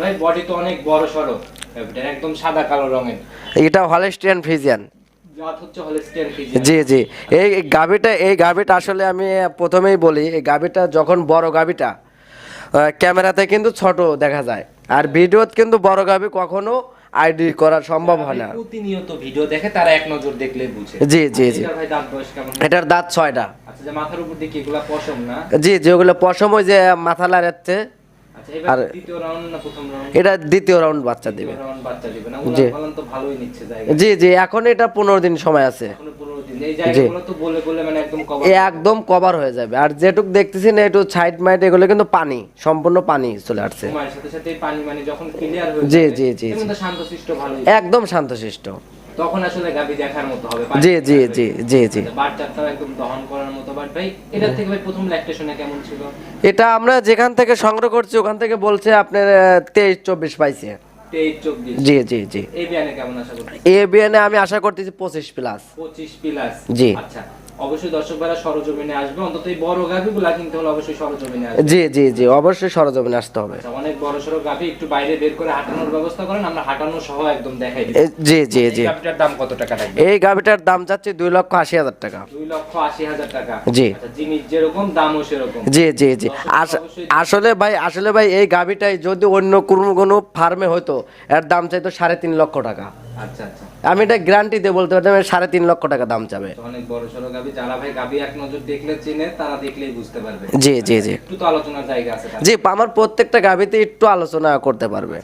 ভাই বডি তো অনেক বড় সড়ো। একদম সাদা কালো রঙের। এটা হলেস্টিয়ান জি জি। এই গাভিটা এই গাভিটা আসলে আমি প্রথমেই বলি এই গাভিটা যখন বড় গাভিটা ক্যামেরাতে কিন্তু ছোট দেখা যায়। আর ভিডিওতে কিন্তু বড় গাভি কখনো আইডি করা সম্ভব হয় না। প্রতিনিয়ত ভিডিও দেখে তারা এক নজর দেখলেই বুঝে। জি জি জি। এটার দাঁত ছয়টা। আচ্ছা যে মাথার উপর দিয়ে কি এগুলা পশম না? জি যেগুলো পশম ওই যে মাথা লাগাচ্ছে আচ্ছা আর- প্রথম রাউন্ড এটা দ্বিতীয় রাউন্ড বাচ্চা দিবে। জি। জি জি এখন এটা পনেরো দিন সময় আছে। বলে মানে একদম কভার এ একদম কভার হয়ে যাবে। আর যেটুক দেখতেছি না একটু সাইড মাইড এগুলো কিন্তু পানি সম্পূর্ণ পানি চলে আসছে। মানে জি, জি, জি, একদম শান্তশিষ্ট। তখন আসলে গাবি দেখার মতো হবে জি জি জি জি জি। বাচ্চাটাও একদম দহন করার মতো। বাট ভাই এটার থেকে ভাই প্রথম ল্যাকটেশনে কেমন ছিল? এটা আমরা যেখান থেকে সংগ্রহ করছি ওখান থেকে বলছে আপনার তেইশ চব্বিশ পাইছে। জি জি জি। এ বিয়ানে আমি আশা করতেছি পঁচিশ প্লাস পঁচিশ প্লাস জি। আচ্ছা অবশ্যই দর্শক ভাইরা সরজমিনে আসবে। অন্তত এই বড় গাভিগুলা কিনতে হলে অবশ্যই সরজমিনে আসবে। জি জি জি অবশ্যই সরজমিনে আসতে হবে। আচ্ছা অনেক বড় সড়ো গাভি একটু বাইরে বের করে হাঁটানোর ব্যবস্থা করেন আমরা হাঁটানো সহ একদম দেখাই দিই জি জি জি। গাভিটার দাম কত টাকা থাকবে? এই গাভিটার দাম যাচ্ছে দুই লক্ষ আশি হাজার টাকা। দুই লক্ষ আশি হাজার টাকা। জি। আচ্ছা জিনিস যেরকম দামও সেরকম। জি জি জি। আসলে ভাই আসলে ভাই এই গাভিটাই যদি অন্য কোনো কোনো ফার্মে হতো এর দাম চাইতো সাড়ে তিন লক্ষ টাকা। আমি এটা গ্যারান্টি দিয়ে বলতে পারতাম সাড়ে তিন লক্ষ টাকা দাম চাবে। অনেক বড় সড়ো গাবি যারা ভাই গাবি এক নজর দেখলে চিনে তারা দেখলেই বুঝতে পারবে। জি জি জি। একটু তো আলোচনার জায়গা আছে জি আমার প্রত্যেকটা গাবিতে একটু আলোচনা করতে পারবে।